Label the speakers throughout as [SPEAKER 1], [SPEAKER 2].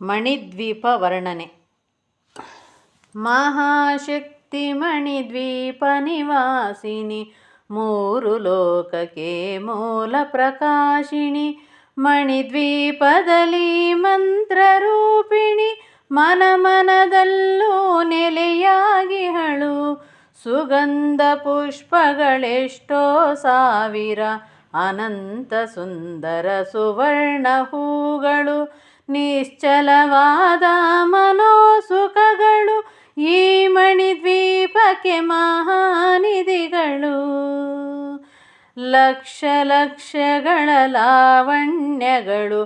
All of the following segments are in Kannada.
[SPEAKER 1] ಮಣಿದ್ವೀಪ ವರ್ಣನೆ ಮಹಾಶಕ್ತಿ ಮಣಿದ್ವೀಪ ನಿವಾಸಿನಿ ಮೂರು ಲೋಕಕ್ಕೆ ಮೂಲ ಪ್ರಕಾಶಿಣಿ, ಮಣಿದ್ವೀಪದಲ್ಲಿ ಮಂತ್ರರೂಪಿಣಿ ಮನ ಮನದಲ್ಲೂ ನೆಲೆಯಾಗಿಹಳು ಸುಗಂಧ ಪುಷ್ಪಗಳೆಷ್ಟೋ ಸಾವಿರ, ಅನಂತ ಸುಂದರ ಸುವರ್ಣ ಹೂಗಳು ನಿಶ್ಚಲವಾದ ಮನೋಸುಖಗಳು ಈ ಮಣಿದ್ವೀಪಕ್ಕೆ ಮಹಾನಿಧಿಗಳು. ಲಕ್ಷ ಲಕ್ಷಗಳ ಲಾವಣ್ಯಗಳು,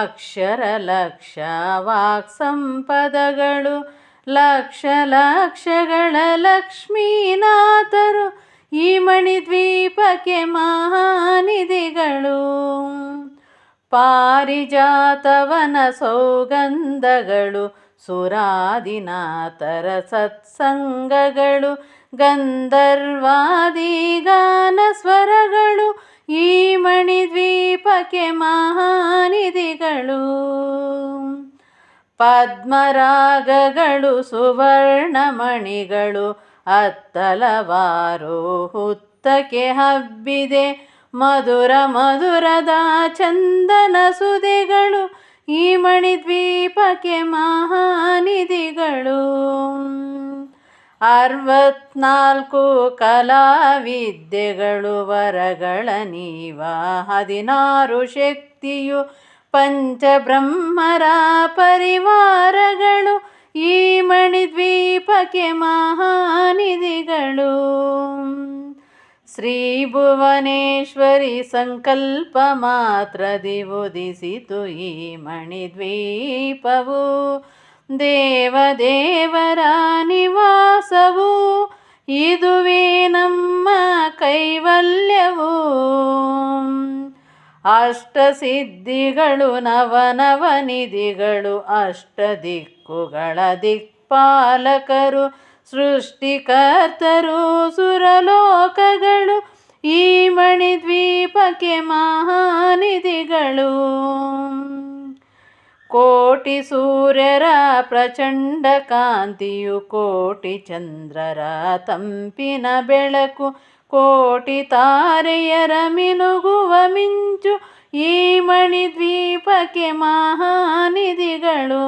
[SPEAKER 1] ಅಕ್ಷರ ಲಕ್ಷ ವಾಕ್ ಸಂಪದಗಳು ಲಕ್ಷ ಲಕ್ಷಗಳ ಲಕ್ಷ್ಮೀನಾಥರು ಈ ಮಣಿದ್ವೀಪಕ್ಕೆ ಮಹಾನಿಧಿಗಳು. ಪಾರಿಜಾತವನ ಸೌಗಂಧಗಳು ಸುರಾದಿನಾಥರ ಸತ್ಸಂಗಗಳು ಗಂಧರ್ವಾದಿ ಗಾನ ಸ್ವರಗಳು ಈ ಮಣಿದ್ವೀಪಕ್ಕೆ ಮಹಾನಿಧಿಗಳು. ಪದ್ಮರಾಗಗಳು, ಸುವರ್ಣಮಣಿಗಳು, ಅತ್ತಲವಾರು ಹುತ್ತಕ್ಕೆ ಹಬ್ಬಿದೆ. ಮಧುರ ಮಧುರದ ಚಂದನ ಸುದಿಗಳು ಈ ಮಣಿದ್ವೀಪಕ್ಕೆ ಮಹಾನಿಧಿಗಳು. ಅರವತ್ನಾಲ್ಕು ಕಲಾವಿದ್ಯೆಗಳು ವರಗಳ ನೀವ, ಹದಿನಾರು ಶಕ್ತಿಯು ಪಂಚಬ್ರಹ್ಮರ ಪರಿವಾರಗಳು, ಈ ಮಣಿದ್ವೀಪಕ್ಕೆ ಮಹಾನಿಧಿಗಳು. ಶ್ರೀ ಭುವನೇಶ್ವರಿ ಸಂಕಲ್ಪ ಮಾತ್ರ ದಿವುದಿಸಿತು ಈ ಮಣಿದ್ವೀಪವು. ದೇವದೇವರ ನಿವಾಸವು, ಇದುವೇ ನಮ್ಮ ಕೈವಲ್ಯವು. ಅಷ್ಟಸಿದ್ಧಿಗಳು ನವನವನಿಧಿಗಳು ಅಷ್ಟ ದಿಕ್ಕುಗಳ ದಿಕ್ಪಾಲಕರು. ಸೃಷ್ಟಿಕರ್ತರು ಸುರಲೋಕಗಳು, ಈ ಮಣಿದ್ವೀಪಕ್ಕೆ ಮಹಾನಿಧಿಗಳು. ಕೋಟಿ ಸೂರ್ಯರ ಪ್ರಚಂಡ ಕಾಂತಿಯು ಕೋಟಿ ಚಂದ್ರರ ತಂಪಿನ ಬೆಳಕು, ಕೋಟಿ ತಾರೆಯರ ಮಿನುಗುವ ಮಿಂಚು, ಈ ಮಣಿದ್ವೀಪಕ್ಕೆ ಮಹಾನಿಧಿಗಳು.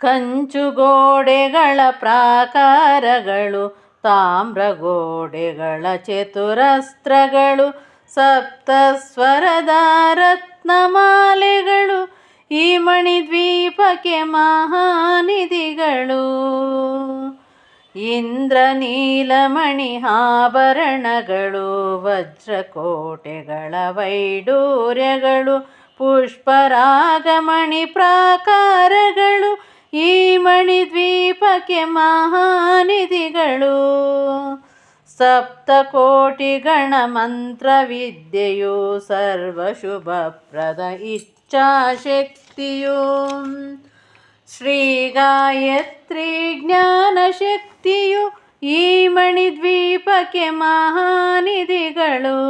[SPEAKER 1] ಕಂಚುಗೋಡೆಗಳ ಪ್ರಾಕಾರಗಳು, ತಾಮ್ರಗೋಡೆಗಳ ಚತುರಸ್ತ್ರಗಳು, ಸಪ್ತಸ್ವರದ ರತ್ನಮಾಲೆಗಳು ಈ ಮಣಿದ್ವೀಪಕ್ಕೆ ಮಹಾನಿಧಿಗಳು. ಇಂದ್ರ ನೀಲಮಣಿ ಆಭರಣಗಳು, ವಜ್ರಕೋಟೆಗಳ ವೈಡೂರ್ಯಗಳು, ಪುಷ್ಪರಾಗಮಣಿ ಪ್ರಾಕಾರಗಳು ಈ ಮಣಿದ್ವೀಪಕ್ಕೆ ಮಹಾನಿಧಿಗಳು. ಸಪ್ತಕೋಟಿ ಗಣ ಮಂತ್ರವಿದ್ಯೆಯು ಸರ್ವಶುಭಪ್ರದ ಇಚ್ಛಾಶಕ್ತಿಯು. ಶ್ರೀ ಗಾಯತ್ರಿ ಜ್ಞಾನಶಕ್ತಿಯು ಈ ಮಣಿದ್ವೀಪಕ್ಕೆ ಮಹಾನಿಧಿಗಳು.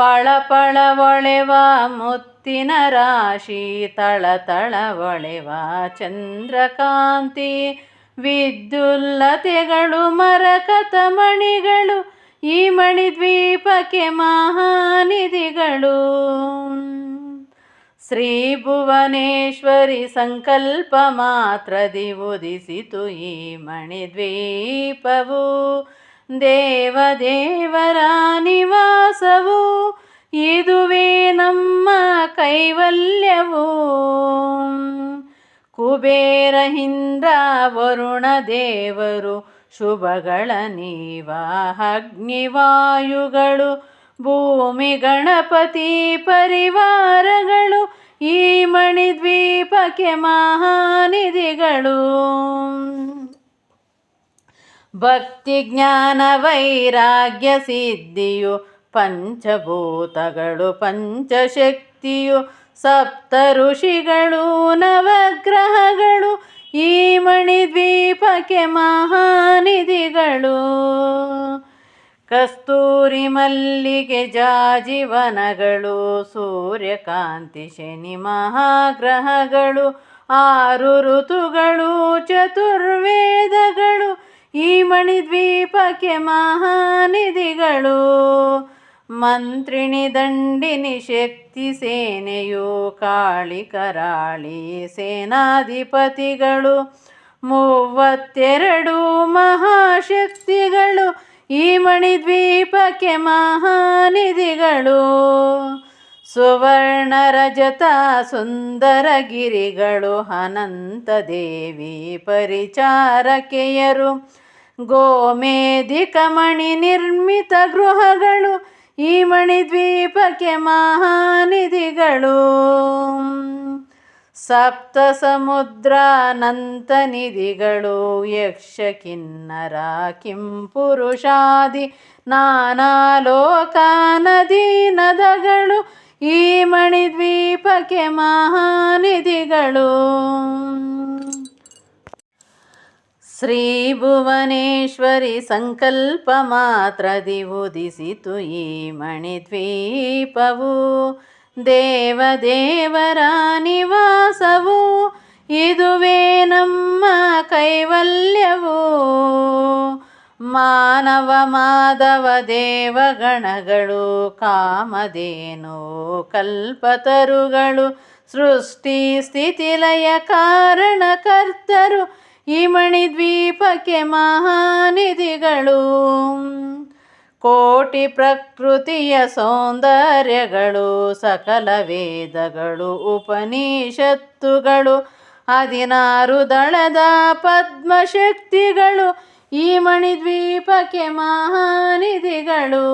[SPEAKER 1] ಪಳಪಳ ಒಳೆವ ಮುತ್ತಿನ ರಾಶಿ, ತಳ ಒಳೆವ ಚಂದ್ರಕಾಂತಿ. ವಿದ್ಯುಲ್ಲತೆಗಳು, ಮರಕತ ಮಣಿಗಳು, ಈ ಮಣಿದ್ವೀಪಕ್ಕೆ ಮಹಾನಿಧಿಗಳು. ಶ್ರೀ ಭುವನೇಶ್ವರಿ ಸಂಕಲ್ಪ ಮಾತ್ರದಿ ಉದಿಸಿತು ಈ ಮಣಿದ್ವೀಪವು. ದೇವದೇವರ ನಿವಾಸವು ಇದುವೇ ನಮ್ಮ ಕೈವಲ್ಯವು. ಕುಬೇರ ಹಿಂದ್ರ ವರುಣ ದೇವರು, ಶುಭಗಳ ನೀವ, ಅಗ್ನಿವಾಯುಗಳು, ಭೂಮಿ ಗಣಪತಿ ಪರಿವಾರಗಳು, ಈ ಮಣಿದ್ವೀಪಕ್ಕೆ ಮಹಾನಿಧಿಗಳು. ಭಕ್ತಿ ಜ್ಞಾನ ವೈರಾಗ್ಯ ಸಿದ್ಧಿಯು ಪಂಚಭೂತಗಳು, ಪಂಚಶಕ್ತಿಯು ಸಪ್ತ ಋಷಿಗಳು, ನವಗ್ರಹಗಳು ಈ ಮಣಿದ್ವೀಪಕ್ಕೆ ಮಹಾನಿಧಿಗಳು. ಕಸ್ತೂರಿ ಮಲ್ಲಿಗೆ ಜಾಜೀವನಗಳು, ಸೂರ್ಯಕಾಂತಿ ಶನಿ ಮಹಾಗ್ರಹಗಳು, ಆರು ಋತುಗಳು, ಚತುರ್ವೇದಗಳು ಈ ಮಣಿದ್ವೀಪಕ್ಕೆ ಮಹಾನಿಧಿಗಳು. ಮಂತ್ರಿಣಿ ದಂಡಿನಿ ಶಕ್ತಿ ಸೇನೆಯು ಕಾಳಿ ಕರಾಳಿ ಸೇನಾಧಿಪತಿಗಳು. ಮೂವತ್ತೆರಡು ಮಹಾಶಕ್ತಿಗಳು ಈ ಮಣಿದ್ವೀಪಕ್ಕೆ ಮಹಾನಿಧಿಗಳು. ಸುವರ್ಣ ರಜತ ಸುಂದರ ಗಿರಿಗಳು ಅನಂತ ದೇವಿ ಪರಿಚಾರಕೆಯರು. ಗೋಮೇಧಿ ಕಮಣಿ ನಿರ್ಮಿತ ಗೃಹಗಳು ಈ ಮಣಿದ್ವೀಪಕ್ಕೆ ಮಹಾನಿಧಿಗಳು. ಸಪ್ತ ಸಮುದ್ರ ಅನಂತ ನಿಧಿಗಳು, ಯಕ್ಷ ಕಿನ್ನರ ಕಿಂಪುರುಷಾದಿ, ನಾನಾ ಲೋಕ ನದಿ ನದಗಳು ಈ ಮಣಿದ್ವೀಪಕ್ಕೆ ಮಹಾನಿಧಿಗಳು. ಶ್ರೀ ಭುವನೇಶ್ವರಿ ಸಂಕಲ್ಪ ಮಾತ್ರದಿ ಉದಿಸಿತು ಈ ಮಣಿದ್ವೀಪವು. ದೇವದೇವರ ನಿವಾಸವು. ಇದುವೇ ನಮ್ಮ ಕೈವಲ್ಯವು. ಮಾನವ ಮಾಧವ ದೇವಗಣಗಳು ಕಾಮಧೇನು ಕಲ್ಪತರುಗಳು ಸೃಷ್ಟಿ ಸ್ಥಿತಿಲಯ ಕಾರಣಕರ್ತರು ಈ ಮಣಿದ್ವೀಪಕ್ಕೆ ಮಹಾನಿಧಿಗಳು. ಕೋಟಿ ಪ್ರಕೃತಿಯ ಸೌಂದರ್ಯಗಳು ಸಕಲ ವೇದಗಳು ಉಪನಿಷತ್ತುಗಳು ಹದಿನಾರು ದಳದ ಪದ್ಮಶಕ್ತಿಗಳು ಈ ಮಣಿದ್ವೀಪಕ್ಕೆ ಮಹಾನಿಧಿಗಳು.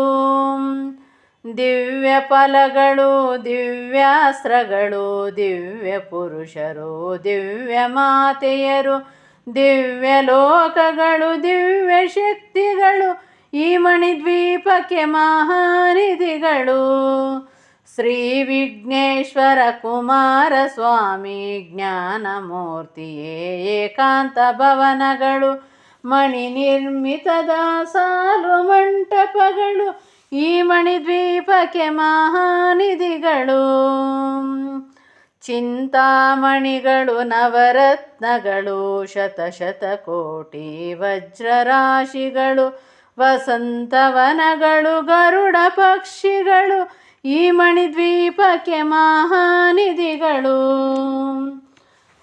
[SPEAKER 1] ದಿವ್ಯ ಫಲಗಳು ದಿವ್ಯಾಸ್ತ್ರಗಳು ದಿವ್ಯ ಪುರುಷರು, ದಿವ್ಯ ಮಾತೆಯರು, ದಿವ್ಯ ಲೋಕಗಳು, ದಿವ್ಯ ಶಕ್ತಿಗಳು ಈ ಮಣಿದ್ವೀಪಕ್ಕೆ ಮಹಾನಿಧಿಗಳು. ಶ್ರೀ ವಿಘ್ನೇಶ್ವರ ಕುಮಾರ ಸ್ವಾಮಿ ಜ್ಞಾನಮೂರ್ತಿಯೇ ಏಕಾಂತ ಭವನಗಳು. ಮಣಿ ನಿರ್ಮಿತದ ಸಾಲು ಮಂಟಪಗಳು, ಈ ಮಣಿದ್ವೀಪಕ್ಕೆ ಮಹಾನಿಧಿಗಳು. ಚಿಂತಾಮಣಿಗಳು, ನವರತ್ನಗಳು ಶತಶತಕೋಟಿ ಶತ ಕೋಟಿ ವಜ್ರರಾಶಿಗಳು, ವಸಂತವನಗಳು, ಗರುಡ ಪಕ್ಷಿಗಳು, ಈ ಮಣಿದ್ವೀಪಕ್ಕೆ ಮಹಾನಿಧಿಗಳು.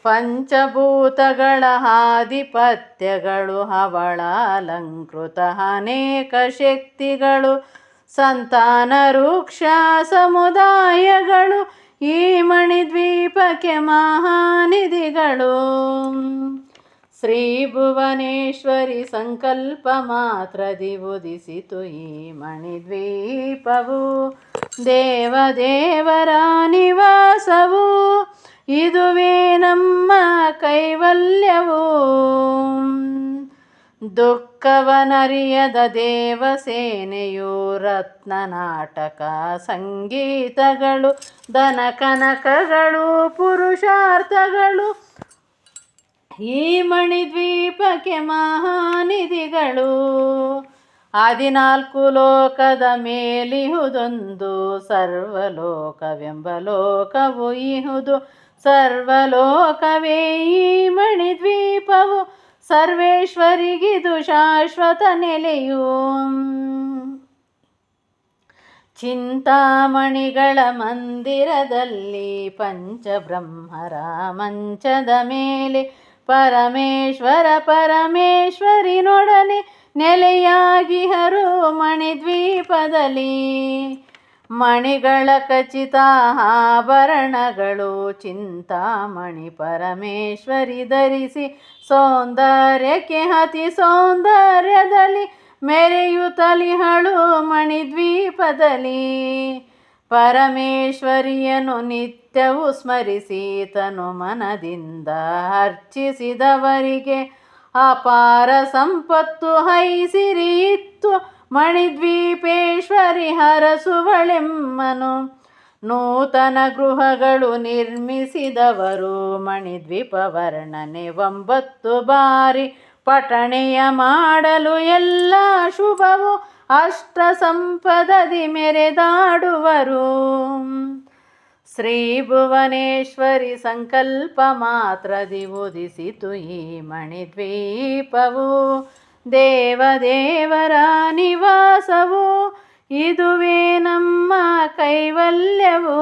[SPEAKER 1] ಪಂಚಭೂತಗಳ ಆಧಿಪತ್ಯಗಳು ಹವಳ ಅಲಂಕೃತ ಅನೇಕ ಶಕ್ತಿಗಳು, ಸಂತಾನ ರೂಕ್ಷ ಸಮುದಾಯಗಳು, ಈ ಮಣಿದ್ವೀಪಕ್ಕೆ ಮಹಾನಿಧಿಗಳು. ಶ್ರೀ ಭುವನೇಶ್ವರಿ ಸಂಕಲ್ಪ ಮಾತ್ರದಿ ಉದಿಸಿತು ಈ ಮಣಿದ್ವೀಪವು. ದೇವದೇವರ ನಿವಾಸವು. ಇದುವೇ ನಮ್ಮ ಕೈವಲ್ಯವು. ದುಃಖವನರಿಯದ ದೇವಸೇನೆಯು ರತ್ನ ನಾಟಕ ಸಂಗೀತಗಳು ದನ ಕನಕಗಳು ಪುರುಷಾರ್ಥಗಳು ಈ ಮಣಿದ್ವೀಪಕ್ಕೆ ಮಹಾನಿಧಿಗಳು. ಹದಿನಾಲ್ಕು ಲೋಕದ ಮೇಲಿಹುದೊಂದು ಸರ್ವಲೋಕವೆಂಬ ಲೋಕವು ಇಹುದು. ಸರ್ವಲೋಕವೇ ಈ ಮಣಿದ್ವೀಪವು ಸರ್ವೇಶ್ವರಿಗಿದು ಶಾಶ್ವತ ನೆಲೆಯು. ಚಿಂತಾಮಣಿಗಳ ಮಂದಿರದಲ್ಲಿ ಪಂಚಬ್ರಹ್ಮರ ಮಂಚದ ಮೇಲೆ ಪರಮೇಶ್ವರ ಪರಮೇಶ್ವರಿನೊಡನೆ ನೆಲೆಯಾಗಿ ಹರು ಮಣಿದ್ವೀಪದಲ್ಲಿ ಮಣಿಗಳ ಖಚಿತ ಆಭರಣಗಳು ಚಿಂತಾಮಣಿ ಪರಮೇಶ್ವರಿ ಧರಿಸಿ ಸೌಂದರ್ಯಕ್ಕೆ ಅತಿ ಸೌಂದರ್ಯದಲ್ಲಿ ಮೆರೆಯುತ್ತಲಿಹಳು ಮಣಿದ್ವೀಪದಲ್ಲಿ ಪರಮೇಶ್ವರಿಯನು ನಿತ್ಯವೂ ಸ್ಮರಿಸಿ ತನು ಮನದಿಂದ ಅರ್ಚಿಸಿದವರಿಗೆ ಅಪಾರ ಸಂಪತ್ತು ಹೈಸಿರಿ ಇತ್ತು ಮಣಿದ್ವೀಪೇಶ್ವರಿ ಹರಸುವಳೆಮ್ಮನು. ನೂತನ ಗೃಹಗಳು ನಿರ್ಮಿಸಿದವರು ಮಣಿದ್ವೀಪ ವರ್ಣನೆ ಒಂಬತ್ತು ಬಾರಿ. ಪಠಣೆಯ ಮಾಡಲು ಎಲ್ಲ ಶುಭವು ಅಷ್ಟ ಸಂಪದದಿ ಮೆರೆದಾಡುವರು. ಶ್ರೀ ಭುವನೇಶ್ವರಿ ಸಂಕಲ್ಪ ಮಾತ್ರದಿ ಉದಿಸಿತು ಈ ಮಣಿದ್ವೀಪವು. ದೇವದೇವರ ನಿವಾಸವು ಇದುವೇ ನಮ್ಮ ಕೈವಲ್ಯವು.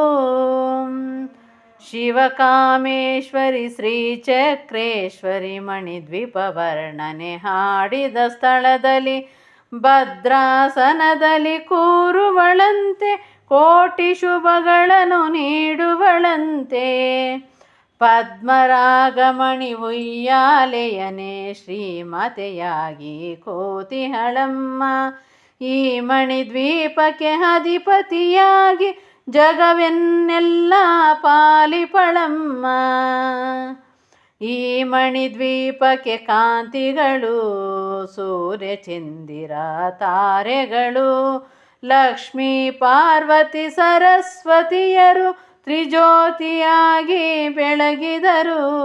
[SPEAKER 1] ಶಿವಕಾಮೇಶ್ವರಿ ಶ್ರೀಚಕ್ರೇಶ್ವರಿ ಮಣಿದ್ವೀಪ ವರ್ಣನೆ ಹಾಡಿದ ಸ್ಥಳದಲ್ಲಿ ಭದ್ರಾಸನದಲ್ಲಿ ಕೂರುವಳಂತೆ ಕೋಟಿ ಶುಭಗಳನ್ನು ನೀಡುವಳಂತೆ. ಪದ್ಮರಾಗಮಣಿ ಉಯ್ಯಾಲೆಯನೆ ಶ್ರೀಮತೆಯಾಗಿ ಕೋತಿಹಳಮ್ಮ. ಈ ಮಣಿದ್ವೀಪಕ್ಕೆ ಅಧಿಪತಿಯಾಗಿ ಜಗವೆನ್ನೆಲ್ಲ ಪಾಲಿಪಳಮ್ಮ. ಈ ಮಣಿದ್ವೀಪಕ್ಕೆ ಕಾಂತಿಗಳು ಸೂರ್ಯ ಚಂದಿರ ತಾರೆಗಳು ಲಕ್ಷ್ಮೀ ಪಾರ್ವತಿ ಸರಸ್ವತಿಯರು ತ್ರಿಜ್ಯೋತಿಯಾಗಿ ಬೆಳಗಿದರು.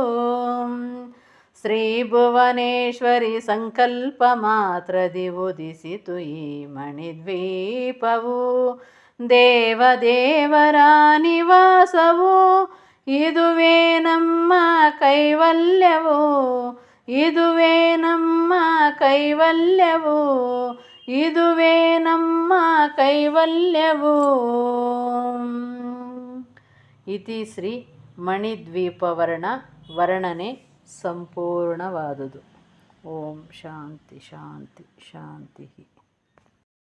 [SPEAKER 1] ಶ್ರೀ ಭುವನೇಶ್ವರಿ ಸಂಕಲ್ಪ ಮಾತ್ರದಿ ಉದಿಸಿತು ಈ ಮಣಿದ್ವೀಪವು. ದೇವದೇವರ ನಿವಾಸವು. ಇದುವೇ ನಮ್ಮ ಕೈವಲ್ಯವು. ಇದುವೇ ನಮ್ಮ ಕೈವಲ್ಯವು. ಇದುವೇ ನಮ್ಮ ಕೈವಲ್ಯವು. ಇತಿ ಶ್ರೀ ಮಣಿದ್ವೀಪವರ್ಣ ವರ್ಣನೆ ಸಂಪೂರ್ಣವಾದುದು. ಓಂ ಶಾಂತಿ ಶಾಂತಿ ಶಾಂತಿ